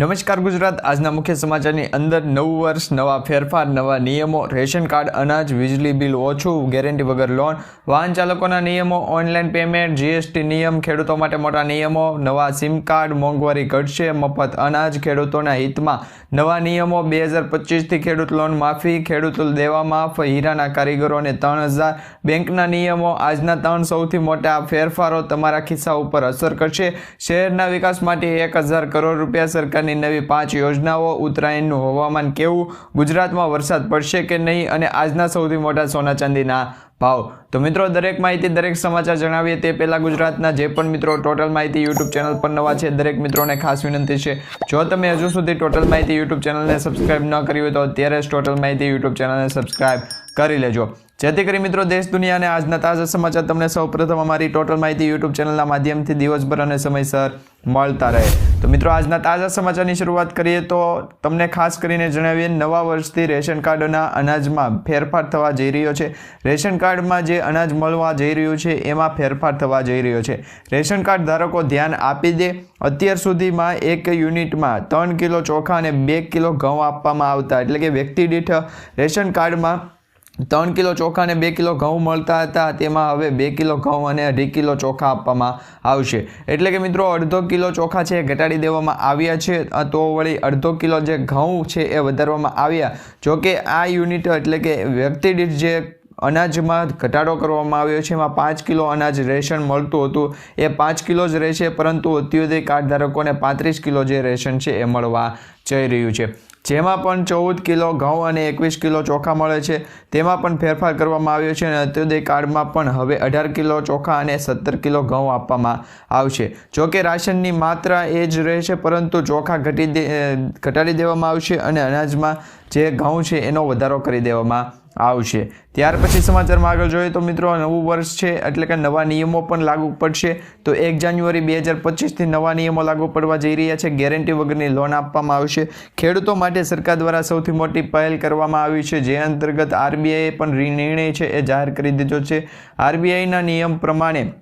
નમસ્કાર ગુજરાત. આજના મુખ્ય સમાચારની અંદર નવું વર્ષ, નવા ફેરફાર, નવા નિયમો, રેશન કાર્ડ, અનાજ, વીજળી બિલ ઓછું, ગેરંટી વગર લોન, વાહન ચાલકોના નિયમો, ઓનલાઈન પેમેન્ટ, જીએસટી નિયમ, ખેડૂતો માટે મોટા નિયમો, નવા સિમ કાર્ડ, મોંઘવારી ઘટશે, મફત અનાજ ખેડૂતોના હિતમાં, નવા નિયમો, બે હજાર પચીસથી ખેડૂત લોન માફી, ખેડૂત દેવા માફ, હીરાના કારીગરોને ત્રણ હજાર બેંકના નિયમો, આજના ત્રણ સૌથી મોટા ફેરફારો તમારા ખિસ્સા ઉપર અસર કરશે. શહેરના વિકાસ માટે એક હજાર કરોડ રૂપિયા સરકારની નવી પાંચ યોજનાઓ ઉત્તરાયણનું હવામાન કેવું, ગુજરાતમાં વરસાદ પડશે કે નહીં અને આજના સૌથી મોટા સોના ચાંદીના ભાવ? તો મિત્રો, દરેક માહિતી દરેક સમાચાર જણાવીએ તે પહેલાં ગુજરાતના જે પણ મિત્રો ટોટલ માહિતી યુટ્યુબ ચેનલ પર નવા છે, દરેક મિત્રોને ખાસ વિનંતી છે. જો તમે હજુ સુધી ટોટલ માહિતી યુટ્યુબ ચેનલને સબસ્ક્રાઇબ ન કરી હોય તો અત્યારે જ ટોટલ માહિતી યુટ્યુબ ચેનલને સબસ્ક્રાઇબ કરી લેજો. જેથી કરી મિત્રો દેશ, દુનિયા અને આજના તાજા સમાચાર તમને સૌપ્રથમ અમારી ટોટલ માહિતી યુટ્યુબ ચેનલના માધ્યમથી દિવસભર અને સમયસર મળતા રહે. તો મિત્રો, આજના તાજા સમાચારની શરૂઆત કરીએ તો તમને ખાસ કરીને જણાવીએ, નવા વર્ષથી રેશન કાર્ડના અનાજમાં ફેરફાર થવા જઈ રહ્યો છે. રેશન કાર્ડમાં જે અનાજ મળવા જઈ રહ્યું છે, એમાં ફેરફાર થવા જઈ રહ્યો છે. રેશન કાર્ડ ધારકો ધ્યાન આપી દે. અત્યાર સુધીમાં એક યુનિટમાં ત્રણ કિલો ચોખા અને બે કિલો ઘઉં આપવામાં આવતા. એટલે કે વ્યક્તિ દીઠ રેશન કાર્ડમાં ત્રણ કિલો ચોખા અને બે કિલો ઘઉં મળતા હતા. તેમાં હવે બે કિલો ઘઉં અને અઢી કિલો ચોખા આપવામાં આવશે. એટલે કે મિત્રો, અડધો કિલો ચોખા છે ઘટાડી દેવામાં આવ્યા છે. તો વળી અડધો કિલો જે ઘઉં છે એ વધારવામાં આવ્યા. જોકે આ યુનિટ એટલે કે વ્યક્તિ દીઠ જે અનાજમાં ઘટાડો કરવામાં આવ્યો છે, એમાં પાંચ કિલો અનાજ રેશન મળતું હતું. એ પાંચ કિલો જ રહેશે, પરંતુ અત્યોદય કાર્ડ ધારકોને પાંત્રીસ કિલો જે રેશન છે એ મળવા જઈ રહ્યું છે. જેમાં પણ ચૌદ કિલો ઘઉં અને એકવીસ કિલો ચોખા મળે છે. તેમાં પણ ફેરફાર કરવામાં આવ્યો છે અને અંત્યોદય કાર્ડમાં પણ હવે અઢાર કિલો ચોખા અને સત્તર કિલો ઘઉં આપવામાં આવશે. જો કે રાશનની માત્રા એ જ રહેશે, પરંતુ ચોખા ઘટી દે ઘટાડી દેવામાં આવશે અને અનાજમાં જે ઘઉં છે એનો વધારો કરી દેવામાં આવશે. ત્યાર પછી સમાચારમાં આગળ જોઈએ તો મિત્રો, નવું વર્ષ છે એટલે કે નવા નિયમો પણ લાગુ પડશે. તો એક જાન્યુઆરી બે હજાર પચીસથી નવા નિયમો લાગુ પડવા જઈ રહ્યા છે. ગેરંટી વગરની લોન આપવામાં આવશે. ખેડૂતો માટે સરકાર દ્વારા સૌથી મોટી પહેલ કરવામાં આવી છે. જે અંતર્ગત આરબીઆઈએ પણ નિર્ણય છે એ જાહેર કરી દીધો છે. આરબીઆઈના નિયમ પ્રમાણે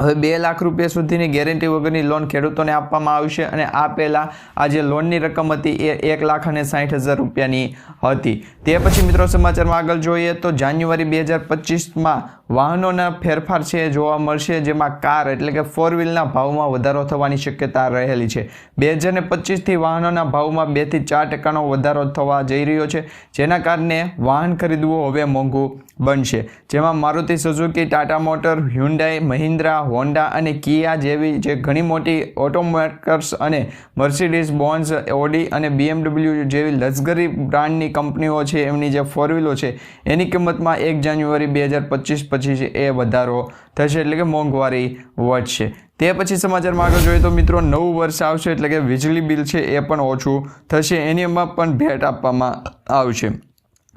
હવે બે લાખ રૂપિયા સુધીની ગેરંટી વગરની લોન ખેડૂતોને આપવામાં આવશે અને આ પહેલાં આ જે લોનની રકમ હતી એ એક લાખ અને સાઠ હજાર રૂપિયાની હતી. તે પછી મિત્રો સમાચારમાં આગળ જોઈએ તો જાન્યુઆરી બે હજાર પચીસમાં વાહનોના ફેરફાર છે જોવા મળશે, જેમાં કાર એટલે કે ફોર વ્હીલના ભાવમાં વધારો થવાની શક્યતા રહેલી છે. બે હજાર ને પચીસથી વાહનોના ભાવમાં બેથી ચાર ટકાનો વધારો થવા જઈ રહ્યો છે, જેના કારણે વાહન ખરીદવું હવે મોંઘું બનશે. જેમાં Maruti Suzuki, Tata motor Hyundai Mahindra Honda અને કિયા જેવી જે ઘણી મોટી ઓટોમેકર્સ અને મર્સિડીઝ બોન્સ ઓડી અને બીએમડબલ્યુ જેવી લશ્કરી બ્રાન્ડની કંપનીઓ છે, એમની જે ફોર વ્હીલો છે, એની કિંમતમાં એક જાન્યુઆરી બે હજાર પચીસ પછી એ વધારો થશે એટલે કે મોંઘવારી વધશે. તે પછી સમાચારમાં આગળ જોઈએ તો મિત્રો નવું વર્ષ આવશે એટલે કે વીજળી બિલ છે, એ પણ ઓછું થશે એનીમાં પણ ભેટ આપવામાં આવશે.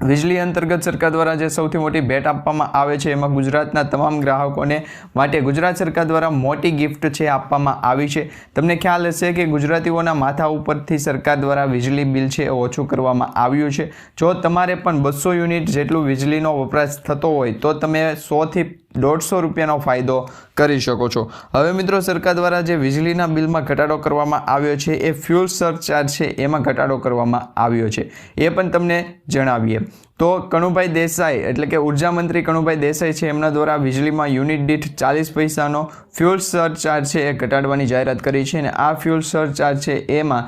વીજળી અંતર્ગત સરકાર દ્વારા જે સૌથી મોટી ભેટ આપવામાં આવે છે, એમાં ગુજરાતના તમામ ગ્રાહકોને માટે ગુજરાત સરકાર દ્વારા મોટી ગિફ્ટ છે, આપવામાં આવી છે. તમને ખ્યાલ હશે કે ગુજરાતીઓના માથા ઉપરથી સરકાર દ્વારા વીજળી બિલ છે, એ ઓછું કરવામાં આવ્યું છે. જો તમારે પણ બસો યુનિટ જેટલું વીજળીનો વપરાશ થતો હોય, તો તમે સોથી દોઢસો રૂપિયાનો ફાયદો કરી શકો છો. હવે મિત્રો, સરકાર દ્વારા જે વીજળીના બિલમાં ઘટાડો કરવામાં આવ્યો છે, એ ફ્યુલ સરચાર્જ છે, એમાં ઘટાડો કરવામાં આવ્યો છે. એ પણ તમને જણાવીએ. તો કણુભાઈ દેસાઈ, એટલે કે ઊર્જા મંત્રી કણુભાઈ દેસાઈ છે, એમના દ્વારા વીજળીમાં યુનિટ દીઠ ચાલીસ પૈસાનો ફ્યુલ સરચાર્જ છે એ ઘટાડવાની જાહેરાત કરી છે અને આ ફ્યુલ સરચાર્જ છે એમાં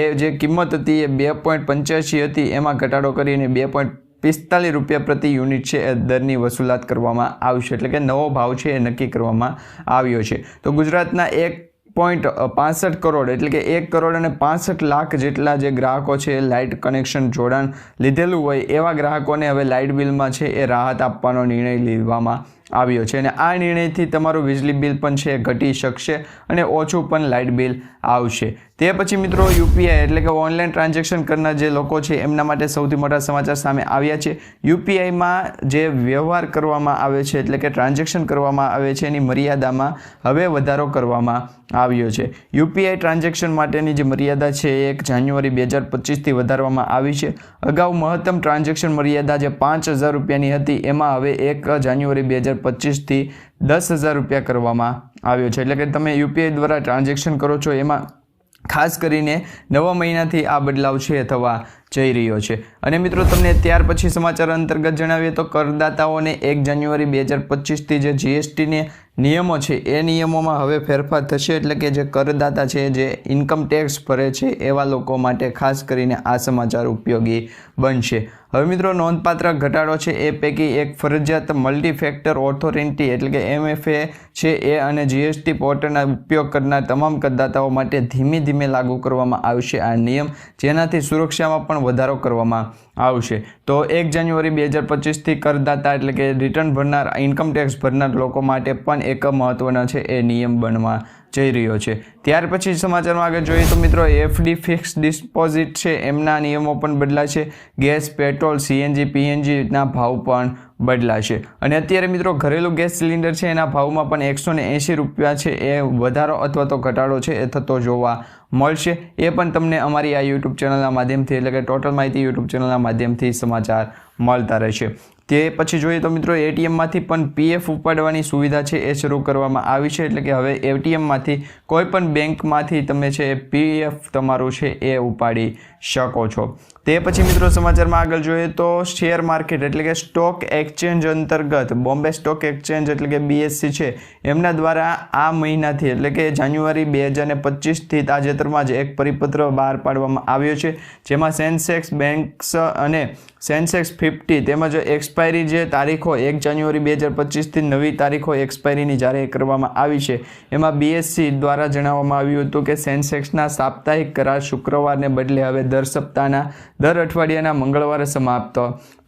એ જે કિંમત હતી એ બે પોઈન્ટ પંચ્યાસી હતી, એમાં ઘટાડો કરીને બે પોઈન્ટ પિસ્તાલીસ રૂપિયા પ્રતિ યુનિટ છે એ દરની વસૂલાત કરવામાં આવશે એટલે કે નવો ભાવ છે એ નક્કી કરવામાં આવ્યો છે. તો ગુજરાતના એક પોઈન્ટ પાસઠ કરોડ, એટલે કે એક કરોડ અને પાસઠ લાખ જેટલા જે ગ્રાહકો છે લાઇટ કનેક્શન જોડાણ લીધેલું હોય એવા ગ્રાહકોને હવે લાઇટ બિલમાં છે એ રાહત આપવાનો નિર્ણય લેવામાં આવ્યો છે અને આ નિર્ણયથી તમારું વીજળી બિલ પણ છે, ઘટી શકશે અને ઓછું પણ લાઇટ બિલ આવશે. તે પછી મિત્રો યુપીઆઈ એટલે કે ઓનલાઈન ટ્રાન્ઝેક્શન કરનાર જે લોકો છે, એમના માટે સૌથી મોટા સમાચાર સામે આવ્યા છે. યુપીઆઈમાં જે વ્યવહાર કરવામાં આવે છે, એટલે કે ટ્રાન્ઝેક્શન કરવામાં આવે છે, એની મર્યાદામાં હવે વધારો કરવામાં આવ્યો છે. યુપીઆઈ ટ્રાન્ઝેક્શન માટેની જે મર્યાદા છે, એ એક જાન્યુઆરી બે હજાર પચીસથી વધારવામાં આવી છે. અગાઉ મહત્તમ ટ્રાન્ઝેક્શન મર્યાદા જે પાંચ હજાર રૂપિયાની હતી, એમાં હવે એક જાન્યુઆરી બે હજાર પચીસથી દસ હજાર રૂપિયા કરવામાં આવ્યો છે. એટલે કે તમે યુપીઆઈ દ્વારા ટ્રાન્ઝેક્શન કરો છો, એમાં ખાસ કરીને નવા મહિનાથી આ બદલાવ છે થવા જઈ રહ્યો છે. અને મિત્રો, તમને ત્યાર પછી સમાચાર અંતર્ગત જણાવીએ તો કરદાતાઓને એક જાન્યુઆરી બે હજાર પચીસથી જે જીએસટીને નિયમો છે, એ નિયમોમાં હવે ફેરફાર થશે. એટલે કે જે કરદાતા છે, જે ઇન્કમ ટેક્સ ભરે છે, એવા લોકો માટે ખાસ કરીને આ સમાચાર ઉપયોગી બનશે. હવે મિત્રો, નોંધપાત્ર ઘટાડો છે, એ પૈકી એક ફરજિયાત મલ્ટીફેક્ટર ઓથોરિટી એટલે કે એમએફએ છે, એ અને જીએસટી પોર્ટલના ઉપયોગ કરનાર તમામ કરદાતાઓ માટે ધીમે ધીમે લાગુ કરવામાં આવશે આ નિયમ. જેનાથી સુરક્ષામાં પણ વધારો કરવામાં આવશે. તો એક જાન્યુઆરી બે હજાર પચીસથી કરદાતા એટલે કે રિટર્ન ભરનાર ઇન્કમ ટેક્સ ભરનાર લોકો માટે પણ એક મહત્વનો છે એ નિયમ બનવા જઈ રહ્યો છે. ત્યાર પછી સમાચારમાં આગળ જોઈએ તો મિત્રો એફડી ફિક્સ ડિસ્પોઝિટ છે, એમના નિયમો પણ બદલાશે ગેસ, પેટ્રોલ, સીએનજી પીએનજીના ભાવ પણ બદલાશે અને અત્યારે મિત્રો ઘરેલું ગેસ સિલિન્ડર છે, એના ભાવમાં પણ એકસો રૂપિયા છે. એ વધારો અથવા તો ઘટાડો છે એ થતો જોવા મળશે. એ પણ તમને અમારી આ યુટ્યુબ ચેનલના માધ્યમથી, એટલે કે ટોટલ માહિતી યુટ્યુબ ચેનલના માધ્યમથી સમાચાર મળતા રહેશે. તે પછી જોઈએ તો મિત્રો એટીએમમાંથી પણ પીએફ ઉપાડવાની સુવિધા છે એ શરૂ કરવામાં આવી છે, એટલે કે હવે એટીએમમાંથી કોઈ પણ બેંકમાંથી તમે છે પીએફ તમારું છે એ ઉપાડી શકો છો. તે પછી મિત્રો સમાચારમાં આગળ જોઈએ તો શેર માર્કેટ એટલે કે સ્ટોક એક્સચેન્જ અંતર્ગત, બોમ્બે સ્ટોક એક્સચેન્જ એટલે કે બીએસસી છે, એમના દ્વારા આ મહિનાથી એટલે કે જાન્યુઆરી બે હજાર ને પચીસથી તાજેતરમાં જ એક પરિપત્ર બહાર પાડવામાં આવ્યો છે, જેમાં સેન્સેક્સ બેન્ક્સ અને સેન્સેક્સ ફિફ્ટી તેમજ એક્સપાયરી જે તારીખો એક જાન્યુઆરી બે હજાર પચીસથી નવી તારીખો એક્સપાયરીની જાહેર કરવામાં આવી છે. એમાં બીએસસી દ્વારા જણાવવામાં આવ્યું હતું કે સેન્સેક્સના સાપ્તાહિક કરાર શુક્રવારને બદલે હવે દર સપ્તાહના દર અઠવાડિયાના મંગળવારે સમાપ્ત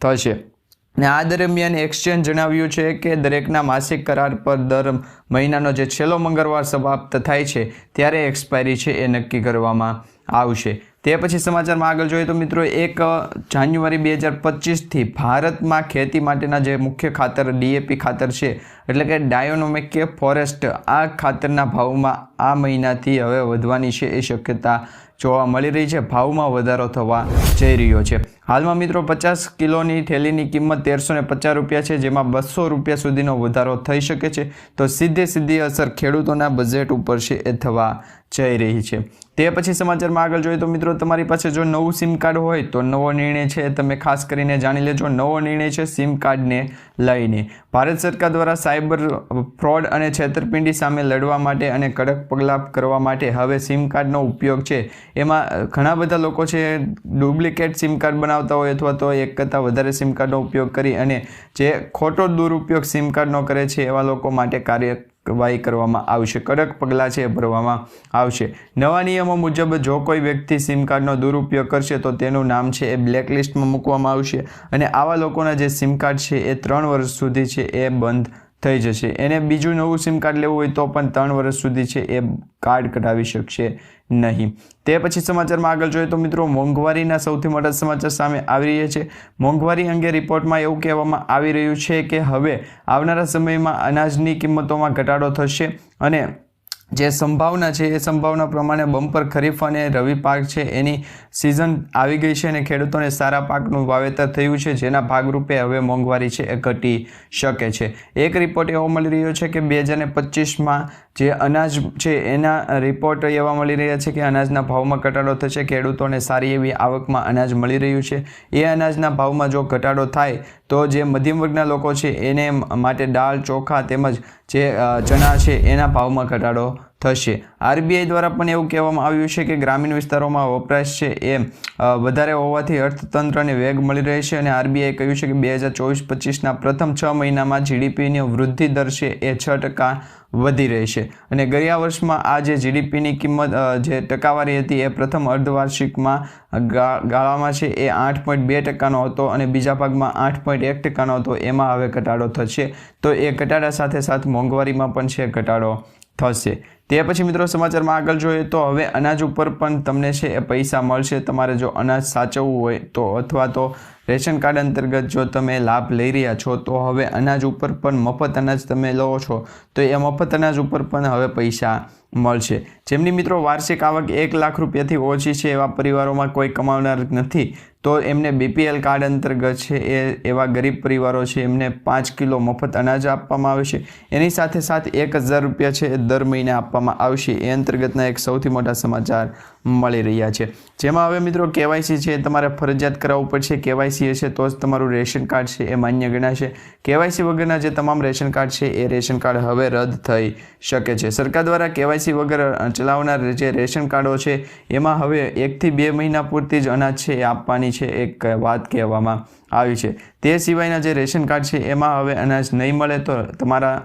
થશે. ને આ દરમિયાન એક્સચેન્જ જણાવ્યું છે કે દરેકના માસિક કરાર પર દર મહિનાનો જે છેલ્લો મંગળવાર સમાપ્ત થાય છે, ત્યારે એક્સપાયરી છે એ નક્કી કરવામાં આવશે. તે પછી સમાચારમાં આગળ જોઈએ તો મિત્રો એક જાન્યુઆરી બે હજાર પચીસથી ભારતમાં ખેતી માટેના જે મુખ્ય ખાતર ડીએપી ખાતર છે, એટલે કે ડાયોનોમિક કે ફોરેસ્ટ, આ ખાતરના ભાવમાં આ મહિનાથી હવે વધવાની છે એ શક્યતા જોવા મળી રહી છે, ભાવમાં વધારો થવા જઈ રહ્યો છે. હાલમાં મિત્રો પચાસ કિલોની થેલીની કિંમત તેરસો ને પચાસ રૂપિયા છે, જેમાં બસો રૂપિયા સુધીનો વધારો થઈ શકે છે, તો સીધે સીધી અસર ખેડૂતોના બજેટ ઉપર છે એ થવા જઈ રહી છે. તે પછી સમાચારમાં આગળ જોઈએ તો મિત્રો તમારી પાસે જો નવું સિમ કાર્ડ હોય તો નવો નિર્ણય છે. તમે ખાસ કરીને જાણી લેજો, નવો નિર્ણય છે સિમ કાર્ડને લઈને. ભારત સરકાર દ્વારા સાયબર ફ્રોડ અને છેતરપિંડી સામે લડવા માટે અને કડક પગલાં કરવા માટે હવે સિમ કાર્ડનો ઉપયોગ છે. એમાં ઘણા બધા લોકો છે ડુપ્લિકેટ સિમ કાર્ડ બનાવતા હોય અથવા તો એક કરતાં વધારે સિમ કાર્ડનો ઉપયોગ કરી અને જે ખોટો દુરુપયોગ સિમ કાર્ડનો કરે છે એવા લોકો માટે કાર્યવાહી કરવામાં આવશે. કડક પગલાં છે ભરવામાં આવશે. નવા નિયમો મુજબ જો કોઈ વ્યક્તિ સિમ કાર્ડનો દુરુપયોગ કરશે તો તેનું નામ છે એ બ્લેકલિસ્ટમાં મૂકવામાં આવશે અને આવા લોકોના જે સિમ કાર્ડ છે એ ત્રણ વર્ષ સુધી છે એ બંધ થઈ જશે. એને બીજું નવું સિમ કાર્ડ લેવું હોય તો પણ ત્રણ વર્ષ સુધી છે એ કાર્ડ કઢાવી શકશે નહીં. તે પછી સમાચારમાં આગળ જોઈએ તો મિત્રો મોંઘવારીના સૌથી મોટા સમાચાર સામે આવી રહ્યા છે. મોંઘવારી અંગે રિપોર્ટમાં એવું કહેવામાં આવી રહ્યું છે કે હવે આવનારા સમયમાં અનાજની કિંમતોમાં ઘટાડો થશે અને જે સંભાવના છે, એ સંભાવના પ્રમાણે બમ્પર ખરીફ અને રવિ પાક છે, એની સિઝન આવી ગઈ છે અને ખેડૂતોને સારા પાકનું વાવેતર થયું છે, જેના ભાગરૂપે હવે મોંઘવારી છે, એ ઘટી શકે છે. એક રિપોર્ટ એવો મળી રહ્યો છે કે બે હજાર પચીસમાં જે અનાજ છે, એના રિપોર્ટ એવા મળી રહ્યા છે કે અનાજના ભાવમાં ઘટાડો થશે, ખેડૂતોને સારી એવી આવકમાં અનાજ મળી રહ્યું છે. એ અનાજના ભાવમાં જો ઘટાડો થાય તો જે મધ્યમ વર્ગના લોકો છે, એને માટે દાળ, ચોખા તેમજ જે ચણા છે, એના ભાવમાં ઘટાડો થશે. આરબીઆઈ દ્વારા પણ એવું કહેવામાં આવ્યું છે કે ગ્રામીણ વિસ્તારોમાં વપરાશ છે એ વધારે હોવાથી અર્થતંત્રને વેગ મળી રહેશે અને આરબીઆઈ કહ્યું છે કે બે હજાર ચોવીસ પચીસના પ્રથમ છ મહિનામાં જીડીપીની વૃદ્ધિ દર છે એ છ ટકા વધી રહેશે અને ગયા વર્ષમાં આ જે જીડીપીની કિંમત જે ટકાવારી હતી એ પ્રથમ અર્ધવાર્ષિકમાં ગાળામાં છે એ આઠ પોઈન્ટ બે ટકાનો હતો અને બીજા ભાગમાં આઠ પોઈન્ટ એક ટકાનો હતો. એમાં હવે ઘટાડો થશે. તો એ ઘટાડા સાથે સાથે મોંઘવારીમાં પણ છે ઘટાડો થશે. તે પછી મિત્રો સમાચારમાં આગળ જોઈએ તો હવે અનાજ ઉપર પણ તમને છે એ પૈસા મળશે. તમારે જો અનાજ સાચવવું હોય તો અથવા તો રેશન કાર્ડ અંતર્ગત જો તમે લાભ લઈ રહ્યા છો, તો હવે અનાજ ઉપર પણ મફત અનાજ તમે લો છો. તો એ મફત અનાજ ઉપર પણ હવે પૈસા મળશે. જેમની મિત્રો વાર્ષિક આવક એક લાખ રૂપિયાથી ઓછી છે એવા પરિવારોમાં કોઈ કમાવનાર નથી, તો એમને બીપીએલ કાર્ડ અંતર્ગત છે એ એવા ગરીબ પરિવારો છે, એમને પાંચ કિલો મફત અનાજ આપવામાં આવે છે. એની સાથે સાથે એક હજાર રૂપિયા છે એ દર મહિને આપવામાં આવશે. એ અંતર્ગતના એક સૌથી મોટા સમાચાર મળી રહ્યા છે. જેમાં હવે મિત્રો કેવાયસી છે એ તમારે ફરજિયાત કરાવવું પડશે. કેવાયસી હશે તો જ તમારું રેશન કાર્ડ છે એ માન્ય ગણાશે. કેવાયસી વગરના જે તમામ રેશન કાર્ડ છે એ રેશન કાર્ડ હવે રદ થઈ શકે છે. સરકાર દ્વારા કેવાયસી વગર ચલાવનાર જે રેશન કાર્ડો છે, એમાં હવે એકથી બે મહિના પૂરતી જ અનાજ છે એ આપવાની છે એક વાત કહેવામાં આવી છે. તે સિવાયના જે રેશન કાર્ડ છે, એમાં હવે અનાજ નહીં મળે તો તમારા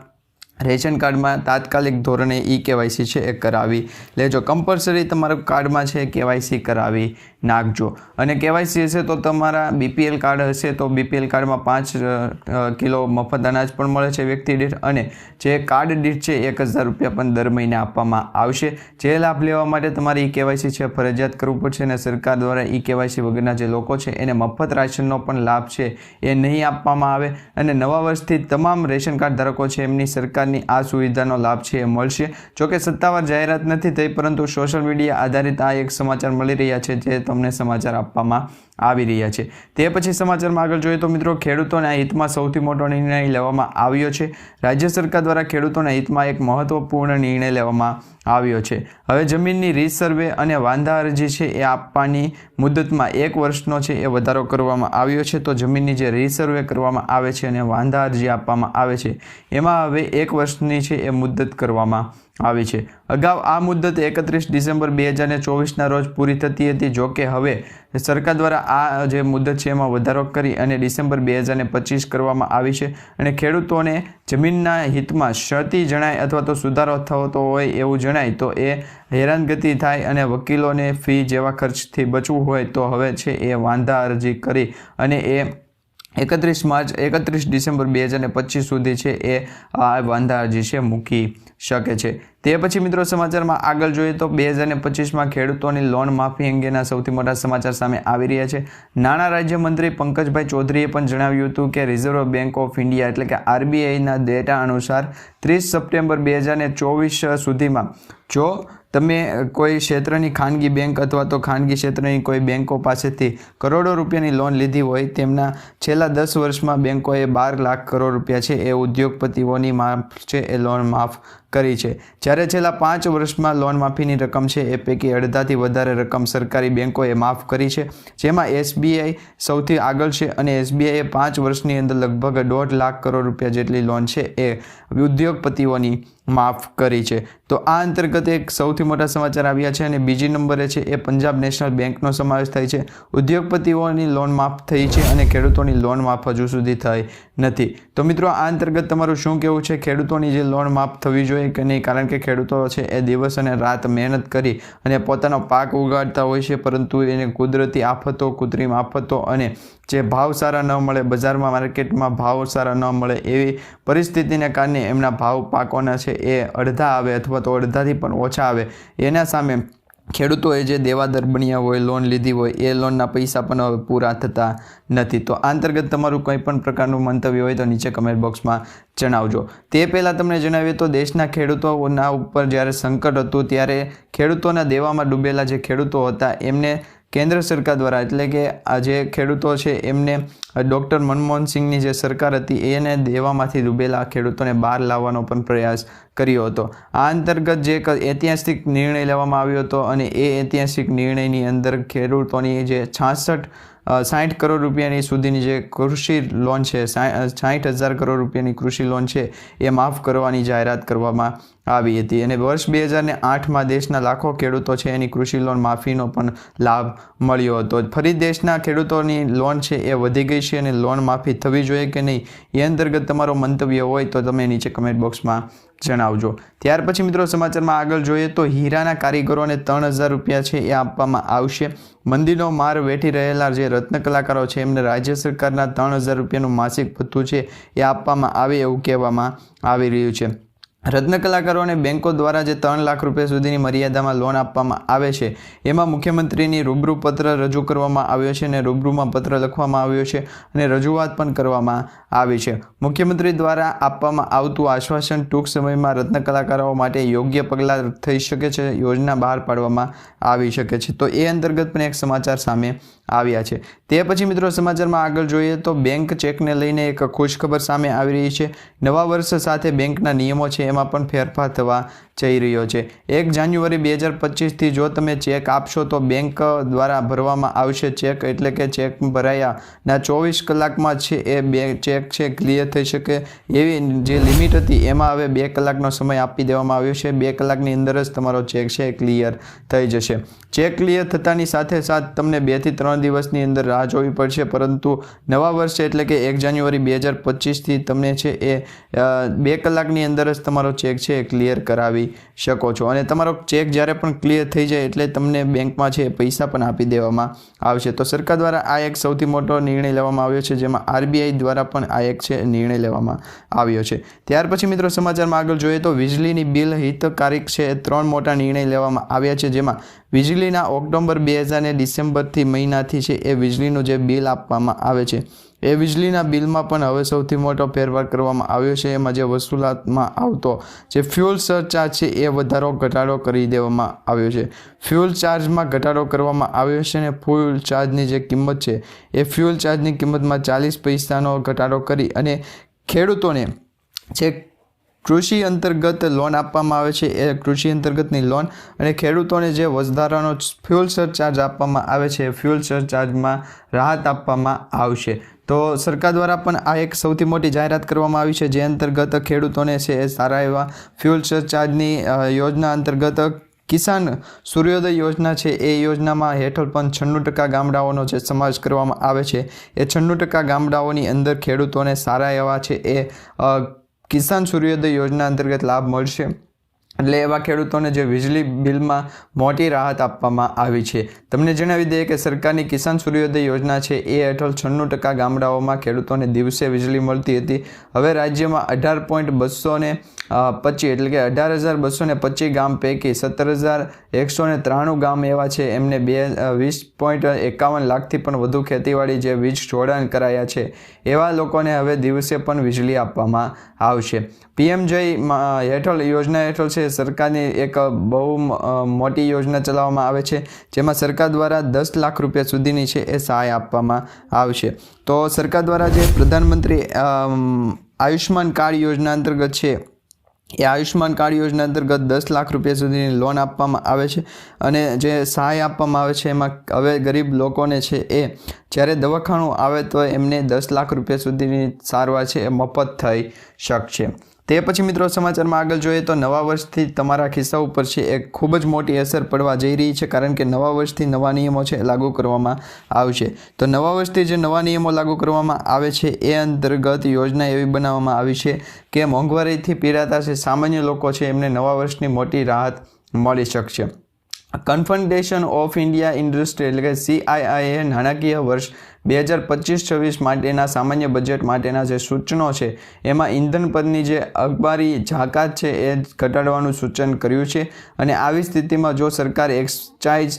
રેશન કાર્ડમાં તાત્કાલિક ધોરણે ઈ કેવાયસી છે એ કરાવી લેજો. કમ્પલસરી તમારા કાર્ડમાં છે કેવાયસી કરાવી નાખજો. અને કેવાયસી હશે તો તમારા બીપીએલ કાર્ડ હશે તો બીપીએલ કાર્ડમાં પાંચ કિલો મફત અનાજ પણ મળે છે વ્યક્તિ દીઠ. અને જે કાર્ડ દીઠ છે એક હજાર રૂપિયા પણ દર મહિને આપવામાં આવશે. જે લાભ લેવા માટે તમારે ઈ કેવાયસી છે ફરજિયાત કરવું પડશે અને સરકાર દ્વારા ઈ કેવાયસી વગરના જે લોકો છે એને મફત રાશનનો પણ લાભ છે એ નહીં આપવામાં આવે. અને નવા વર્ષથી તમામ રેશન કાર્ડ ધારકો છે એમની સરકારની આ સુવિધાનો લાભ છે એ મળશે. જોકે સત્તાવાર જાહેરાત નથી થઈ, પરંતુ સોશિયલ મીડિયા આધારિત આ એક સમાચાર મળી રહ્યા છે જે તમને સમાચાર આપવામાં આવી રહ્યા છે. તે પછી સમાચારમાં આગળ જોઈએ તો મિત્રો, ખેડૂતોના હિતમાં સૌથી મોટો નિર્ણય લેવામાં આવ્યો છે. રાજ્ય સરકાર દ્વારા ખેડૂતોના હિતમાં એક મહત્વપૂર્ણ નિર્ણય લેવામાં આવ્યો છે. હવે જમીનની રીસર્વે અને વાંધા અરજી છે એ આપવાની મુદતમાં એક વર્ષનો છે એ વધારો કરવામાં આવ્યો છે. તો જમીનની જે રીસર્વે કરવામાં આવે છે અને વાંધા અરજી આપવામાં આવે છે, એમાં હવે એક વર્ષની છે એ મુદત કરવામાં આવી છે. અગાઉ આ મુદત એકત્રીસ ડિસેમ્બર બે હજાર ચોવીસના રોજ પૂરી થતી હતી. જો કે હવે સરકાર દ્વારા આ જે મુદત છે એમાં વધારો કરી અને ડિસેમ્બર બે હજારને પચીસ કરવામાં આવી છે. અને ખેડૂતોને જમીનના હિતમાં ક્ષતિ જણાય અથવા તો સુધારો થતો હોય એવું જણાય તો એ હેરાનગતિ થાય અને વકીલોને ફી જેવા ખર્ચથી બચવું હોય તો હવે છે એ વાંધા અરજી કરી અને એ એકત્રીસ માર્ચ એકત્રીસ ડિસેમ્બર બે હજાર પચીસ સુધી છે એ, આ વાંધા અરજી છે મૂકી શકે છે. તે પછી મિત્રો સમાચારમાં આગળ જોઈએ તો બે હજાર પચીસમાં ખેડૂતોની લોન માફી અંગેના સૌથી મોટા સમાચાર સામે આવી રહ્યા છે. નાણાં રાજ્યમંત્રી પંકજભાઈ ચૌધરીએ પણ જણાવ્યું હતું કે રિઝર્વ બેંક ઓફ ઇન્ડિયા એટલે કે આરબીઆઈના ડેટા અનુસાર ત્રીસ સપ્ટેમ્બર બે હજાર ચોવીસ સુધીમાં જો તમે કોઈ ક્ષેત્રની ખાનગી બેંક અથવા તો ખાનગી ક્ષેત્રની કોઈ બેંકો પાસેથી કરોડો રૂપિયાની લોન લીધી હોય, તેમના છેલ્લા દસ વર્ષમાં બેંકોએ બાર લાખ કરોડ રૂપિયા છે એ ઉદ્યોગપતિઓની માફ છે, એ લોન માફ કરી છે. જ્યારે છેલ્લા પાંચ વર્ષમાં લોન માફીની રકમ છે, એ પૈકી અડધાથી વધારે રકમ સરકારી બેન્કોએ માફ કરી છે, જેમાં એસબીઆઈ સૌથી આગળ છે અને એસબીઆઈએ પાંચ વર્ષની અંદર લગભગ દોઢ લાખ કરોડ રૂપિયા જેટલી લોન છે, એ ઉદ્યોગપતિઓની માફ કરી છે. તો આ અંતર્ગત એક સૌથી મોટા સમાચાર આવ્યા છે અને બીજી નંબરે છે, એ પંજાબ નેશનલ બેંકનો સમાવેશ થાય છે. ઉદ્યોગપતિઓની લોન માફ થઈ છે અને ખેડૂતોની લોન માફ હજુ સુધી થઈ નથી. તો મિત્રો, આ અંતર્ગત તમારું શું કહેવું છે? ખેડૂતોની જે લોન માફ થવી જોઈએ કે નહીં, કારણ કે ખેડૂતો છે એ દિવસ અને રાત મહેનત કરી અને પોતાનો પાક ઉગાડતા હોય છે, પરંતુ એને કુદરતી આફતો, કૃત્રિમ આફતો અને જે ભાવ સારા ન મળે, બજારમાં, માર્કેટમાં ભાવ સારા ન મળે એવી પરિસ્થિતિને કારણે એમના ભાવ પાકોના છે એ અડધા આવે અથવા તો અડધાથી પણ ઓછા આવે. એના સામે ખેડૂતોએ જે દેવાદર બન્યા હોય લોન લીધી હોય, એ લોનના પૈસા પણ હવે પૂરા થતા નથી. તો આ અંતર્ગત તમારું કંઈ પણ પ્રકારનું મંતવ્ય હોય તો નીચે કમેન્ટ બોક્સમાં જણાવજો. તે પહેલાં તમને જણાવીએ તો દેશના ખેડૂતોના ઉપર જ્યારે સંકટ હતું ત્યારે ખેડૂતોના દેવામાં ડૂબેલા જે ખેડૂતો હતા, એમને કેન્દ્ર સરકાર દ્વારા, એટલે કે આ જે ખેડૂતો છે, એમને ડૉક્ટર મનમોહન સિંહની જે સરકાર હતી, એને દેવામાંથી ડૂબેલા ખેડૂતોને બહાર લાવવાનો પણ પ્રયાસ કર્યો હતો. આ અંતર્ગત જે ઐતિહાસિક નિર્ણય લેવામાં આવ્યો હતો અને એ ઐતિહાસિક નિર્ણયની અંદર ખેડૂતોની જે છાસઠ સાઠ કરોડ રૂપિયાની સુધીની જે કૃષિ લોન છે સાઠ હજાર કરોડ રૂપિયાની કૃષિ લોન છે, એ માફ કરવાની જાહેરાત કરવામાં આવી હતી. અને વર્ષ બે હજારને આઠમાં દેશના લાખો ખેડૂતો છે એની કૃષિ લોન માફીનો પણ લાભ મળ્યો હતો. ફરી દેશના ખેડૂતોની લોન છે એ વધી ગઈ છે અને લોન માફી થવી જોઈએ કે નહીં એ અંતર્ગત તમારો મંતવ્ય હોય તો તમે નીચે કમેન્ટ બોક્સમાં જણાવજો. ત્યાર પછી મિત્રો સમાચારમાં આગળ જોઈએ તો હીરાના કારીગરોને ત્રણ હજાર રૂપિયા છે એ આપવામાં આવશે. મંદિરનો માર વેઠી રહેલા જે રત્ન કલાકારો છે એમને રાજ્ય સરકારના ત્રણ હજાર રૂપિયાનું માસિક ભથ્થું છે એ આપવામાં આવે એવું કહેવામાં આવી રહ્યું છે. રત્ન કલાકારોને બેન્કો દ્વારા જે ત્રણ લાખ રૂપિયા સુધીની મર્યાદામાં લોન આપવામાં આવે છે, એમાં મુખ્યમંત્રીની રૂબરૂ પત્ર રજૂ કરવામાં આવ્યો છે અને રૂબરૂમાં પત્ર લખવામાં આવ્યો છે અને રજૂઆત પણ કરવામાં આવી છે. મુખ્યમંત્રી દ્વારા આપવામાં આવતું આશ્વાસન ટૂંક સમયમાં રત્ન કલાકારો માટે યોગ્ય પગલાં થઈ શકે છે, યોજના બહાર પાડવામાં આવી શકે છે. તો એ અંતર્ગત પણ એક સમાચાર સામે આવ્યા છે. તે પછી મિત્રો સમાચારમાં આગળ જોઈએ તો બેંક ચેકને લઈને એક ખુશખબર સામે આવી રહી છે. નવા વર્ષ સાથે બેંકના નિયમો છે, એમાં પણ ફેરફાર થવા જઈ રહ્યો છે. એક જાન્યુઆરી બે હજાર પચીસથી જો તમે ચેક આપશો તો બેંક દ્વારા ભરવામાં આવશે ચેક, એટલે કે ચેક ભરાયાના ચોવીસ કલાકમાં છે એ બે ચેક છે, ક્લિયર થઈ શકે એવી જે લિમિટ હતી, એમાં હવે બે કલાકનો સમય આપી દેવામાં આવ્યો છે. બે કલાકની અંદર જ તમારો ચેક છે ક્લિયર થઈ જશે. ચેક ક્લિયર થતાની સાથે સાથ તમને બેથી ત્રણ દિવસની અંદર રાહ જોવી પડશે. પરંતુ નવા વર્ષ એટલે કે એક જાન્યુઆરી બે હજાર પચીસથી તમને છે એ બે કલાકની અંદર જ તમારો ચેક છે એ ક્લિયર કરાવી શકો છો. અને તમારો ચેક જ્યારે પણ ક્લિયર થઈ જાય એટલે તમને બેંકમાં છે પૈસા પણ આપી દેવામાં આવશે. તો સરકાર દ્વારા આ એક સૌથી મોટો નિર્ણય લેવામાં આવ્યો છે, જેમાં આરબીઆઈ દ્વારા પણ આ એક છે નિર્ણય લેવામાં આવ્યો છે. ત્યાર પછી મિત્રો સમાચારમાં આગળ જોઈએ તો વીજળીની બિલ હિતકારક છે એ ત્રણ મોટા નિર્ણય લેવામાં આવ્યા છે, જેમાં વીજળીના ઓક્ટોબર બે હજાર ને ડિસેમ્બરથી મહિનાથી છે એ વીજળીનું જે બિલ આપવામાં આવે છે. એ વીજળીના બિલમાં પણ હવે સૌથી મોટો ફેરફાર કરવામાં આવ્યો છે. એમાં જે વસૂલાતમાં આવતો જે ફ્યુલ સરચાર્જ છે એ વધારો, ઘટાડો કરી દેવામાં આવ્યો છે. ફ્યુલ ચાર્જમાં ઘટાડો કરવામાં આવ્યો છે અને ફ્યુલ ચાર્જની જે કિંમત છે એ ફ્યુલ ચાર્જની કિંમતમાં ચાલીસ પૈસાનો ઘટાડો કરી અને ખેડૂતોને જે કૃષિ અંતર્ગત લોન આપવામાં આવે છે. એ કૃષિ અંતર્ગતની લોન અને ખેડૂતોને જે વધારાનો ફ્યુલ સરચાર્જ આપવામાં આવે છે ફ્યુલ સરચાર્જમાં રાહત આપવામાં આવશે. તો સરકાર દ્વારા પણ આ એક સૌથી મોટી જાહેરાત કરવામાં આવી છે, જે અંતર્ગત ખેડૂતોને છે એ સારા એવા ફ્યુલ સરચાર્જની યોજના અંતર્ગત કિસાન સૂર્યોદય યોજના છે. એ યોજનામાં હેઠળ પણ છન્નું ટકા ગામડાઓનો જે સમાવેશ કરવામાં આવે છે, એ છન્નું ટકા ગામડાઓની અંદર ખેડૂતોને સારા એવા છે એ કિસાન સૂર્યોદય યોજના અંતર્ગત લાભ મળશે. એટલે એવા ખેડૂતોને જે વીજળી બિલમાં મોટી રાહત આપવામાં આવી છે. તમને જણાવી દઈએ કે સરકારની કિસાન સૂર્યોદય યોજના છે, એ હેઠળ છન્નું ટકા ગામડાઓમાં ખેડૂતોને દિવસે વીજળી મળતી હતી. હવે રાજ્યમાં અઢાર પોઈન્ટ બસો ને પચીસ એટલે કે અઢાર હજાર બસો ને પચીસ ગામ પૈકી સત્તર હજાર એકસો ને ત્રાણું ગામ એવા છે. એમને બે વીસ પોઈન્ટ એકાવન લાખથી પણ વધુ ખેતીવાડી જે વીજ જોડાણ કરાયા છે. એવા લોકોને હવે દિવસે પણ વીજળી આપવામાં આવશે. પીએમ જય હેઠળ યોજના હેઠળ છે, સરકારની એક બહુ મોટી યોજના ચલાવવામાં આવે છે, જેમાં સરકાર દ્વારા દસ લાખ રૂપિયા સુધીની છે એ સહાય આપવામાં આવશે. તો સરકાર દ્વારા જે પ્રધાનમંત્રી આયુષ્યમાન કાર્ડ યોજના અંતર્ગત છે એ આયુષ્માન કાર્ડ યોજના અંતર્ગત દસ લાખ રૂપિયા સુધીની લોન આપવામાં આવે છે અને જે સહાય આપવામાં આવે છે એમાં હવે ગરીબ લોકોને છે એ જ્યારે દવાખાનું આવે તો એમને દસ લાખ રૂપિયા સુધીની સારવાર છે એ મફત થઈ શકશે. તે પછી મિત્રો સમાચારમાં આગળ જોઈએ તો નવા વર્ષથી તમારા ખિસ્સા ઉપર છે એ ખૂબ જ મોટી અસર પડવા જઈ રહી છે કારણ કે નવા વર્ષથી નવા નિયમો છે લાગુ કરવામાં આવશે. તો નવા વર્ષથી જે નવા નિયમો લાગુ કરવામાં આવે છે એ અંતર્ગત યોજના એવી બનાવવામાં આવી છે કે મોંઘવારીથી પીડાતા છે સામાન્ય લોકો છે એમને નવા વર્ષની મોટી રાહત મળી શકશે. કન્ફન્ટેશન ઓફ ઇન્ડિયા ઇન્ડસ્ટ્રી એટલે કે સીઆઈઆઈએ નાણાકીય વર્ષ બે હજાર પચીસ છવ્વીસ માટેના સામાન્ય બજેટ માટેના જે સૂચનો છે, એમાં ઇંધણ પરની જે અખબારી જાકાત છે એ ઘટાડવાનું સૂચન કર્યું છે. અને આવી સ્થિતિમાં જો સરકાર એક્સાઇઝ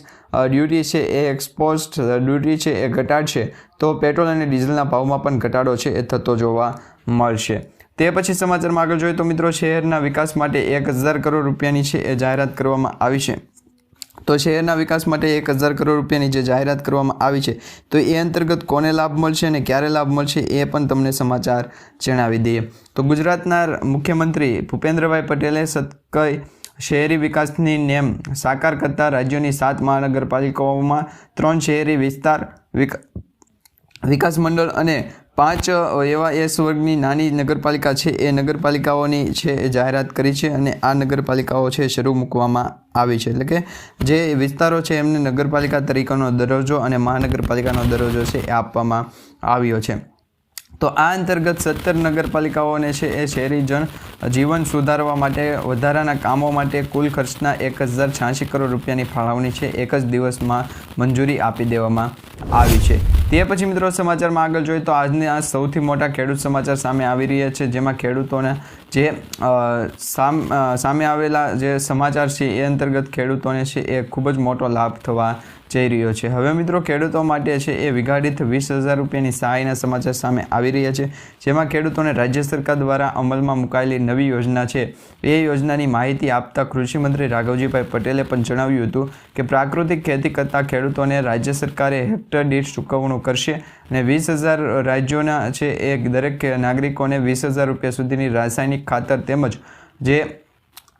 ડ્યુટી છે એ એક્સપોઝ ડ્યુટી છે એ ઘટાડશે, તો પેટ્રોલ અને ડીઝલના ભાવમાં પણ ઘટાડો છે એ થતો જોવા મળશે. તે પછી સમાચારમાં આગળ જોઈએ તો મિત્રો શહેરના વિકાસ માટે એક હજાર કરોડ રૂપિયાની છે એ જાહેરાત કરવામાં આવી છે. તો શહેરના વિકાસ માટે એક હજાર કરોડ રૂપિયાની જે જાહેરાત કરવામાં આવી છે, તો એ અંતર્ગત કોને લાભ મળશે અને ક્યારે લાભ મળશે એ પણ તમને સમાચાર જણાવી દઈએ. તો ગુજરાતના મુખ્યમંત્રી ભૂપેન્દ્રભાઈ પટેલે સતકઈ શહેરી વિકાસની નેમ સાકાર કરતા રાજ્યોની સાત મહાનગરપાલિકાઓમાં ત્રણ શહેરી વિસ્તાર વિક, વિકાસ મંડળ અને પાંચ એવા એસ વર્ગની નાની નગરપાલિકા છે. એ નગરપાલિકાઓની છે એ જાહેરાત કરી છે અને આ નગરપાલિકાઓ છે શરૂ મૂકવામાં આવી છે. એટલે કે જે વિસ્તારો છે એમને નગરપાલિકા તરીકેનો દરજ્જો અને મહાનગરપાલિકાનો દરજ્જો છે એ આપવામાં આવ્યો છે. તો આ અંતર્ગત સત્તર નગરપાલિકાઓને છે એ શહેરીજન જીવન સુધારવા માટે વધારાના કામો માટે કુલ ખર્ચના એક હજાર છ્યાસી કરોડ રૂપિયાની ફાળવણી છે. એક જ દિવસમાં મંજૂરી આપી દેવામાં આવી છે. તે પછી મિત્રો સમાચારમાં આગળ જોઈએ તો આજની આ સૌથી મોટા ખેડૂત સમાચાર સામે આવી રહ્યા છે, જેમાં ખેડૂતોને જે સામ આવેલા જે સમાચાર છે એ અંતર્ગત ખેડૂતોને છે એ ખૂબ જ મોટો લાભ થવા જઈ રહ્યો છે. હવે મિત્રો, ખેડૂતો માટે છે એ વિઘાડિત વીસ હજાર રૂપિયાની સહાયના સમાચાર સામે આવી રહ્યા છે, જેમાં ખેડૂતોને રાજ્ય સરકાર દ્વારા અમલમાં મુકાયેલી નવી યોજના છે. એ યોજનાની માહિતી આપતા કૃષિમંત્રી રાઘવજીભાઈ પટેલે પણ જણાવ્યું હતું કે પ્રાકૃતિક ખેતી કરતા ખેડૂતોને રાજ્ય સરકારે હેક્ટર દીઠ ચૂકવણું કરશે અને વીસ હજાર રાજ્યોના છે એ દરેક નાગરિકોને વીસ હજાર રૂપિયા સુધીની રાસાયણિક ખાતર તેમજ જે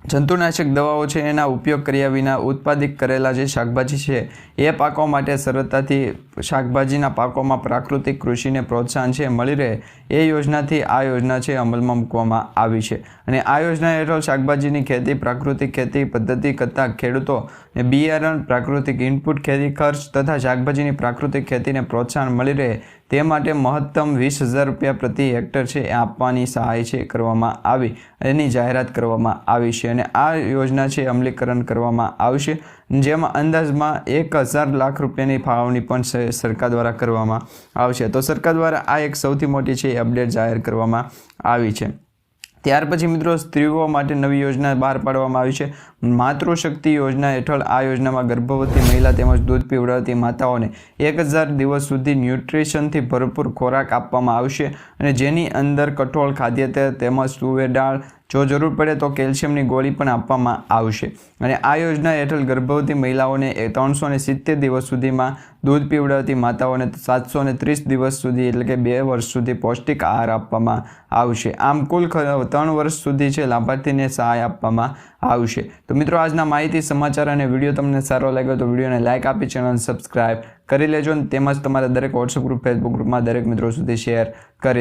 જંતુનાશક દવાઓ છે, એના ઉપયોગ કર્યા વિના ઉત્પાદિત કરેલા જે શાકભાજી છે, એ પાકો માટે સરળતાથી શાકભાજીના પાકોમાં પ્રાકૃતિક કૃષિને પ્રોત્સાહન છે, મળી રહે એ યોજનાથી આ યોજના છે, અમલમાં મૂકવામાં આવી છે. અને આ યોજના હેઠળ શાકભાજીની ખેતી, પ્રાકૃતિક ખેતી પદ્ધતિ કરતાં ખેડૂતો ને બિયારણ, પ્રાકૃતિક ઇનપુટ ખેતી ખર્ચ તથા શાકભાજીની પ્રાકૃતિક ખેતીને પ્રોત્સાહન મળી રહે તે માટે મહત્તમ વીસ હજાર રૂપિયા પ્રતિ હેક્ટર છે એ આપવાની સહાય છે કરવામાં આવી. એની જાહેરાત કરવામાં આવી છે અને આ યોજના છે અમલીકરણ કરવામાં આવશે. જેમાં અંદાજમાં એક હજાર લાખ રૂપિયાની ફાળવણી પણ સરકાર દ્વારા કરવામાં આવશે. તો સરકાર દ્વારા આ એક સૌથી મોટી છે એ અપડેટ જાહેર કરવામાં આવી છે. ત્યાર પછી મિત્રો સ્ત્રીઓ માટે નવી યોજના બહાર પાડવામાં આવી છે. માતૃશક્તિ યોજના હેઠળ આ યોજનામાં ગર્ભવતી મહિલા તેમજ દૂધ પીવડાવતી માતાઓને એક હજાર દિવસ સુધી ન્યુટ્રિશનથી ભરપૂર ખોરાક આપવામાં આવશે અને જેની અંદર કઠોળ ખાદ્ય તેલ તેમજ તુવેર જો જરૂર પડે તો કેલ્શિયમની ગોળી પણ આપવામાં આવશે. અને આ યોજના હેઠળ ગર્ભવતી મહિલાઓને ત્રણસો ને સિત્તેર દિવસ સુધીમાં દૂધ પીવડાવતી માતાઓને સાતસો ને ત્રીસ દિવસ સુધી એટલે કે બે વર્ષ સુધી પૌષ્ટિક આહાર આપવામાં આવશે. આમ કુલ ત્રણ વર્ષ સુધી છે લાભાર્થીને સહાય આપવામાં આવશે. તો મિત્રો, આજના માહિતી, સમાચાર અને વીડિયો તમને સારો લાગ્યો તો વિડીયોને લાઇક આપી ચેનલ સબસ્ક્રાઇબ કરી લેજો અને તેમજ તમારા દરેક વોટ્સઅપ ગ્રુપ ફેસબુક ગ્રુપમાં દરેક મિત્રો સુધી શેર કરી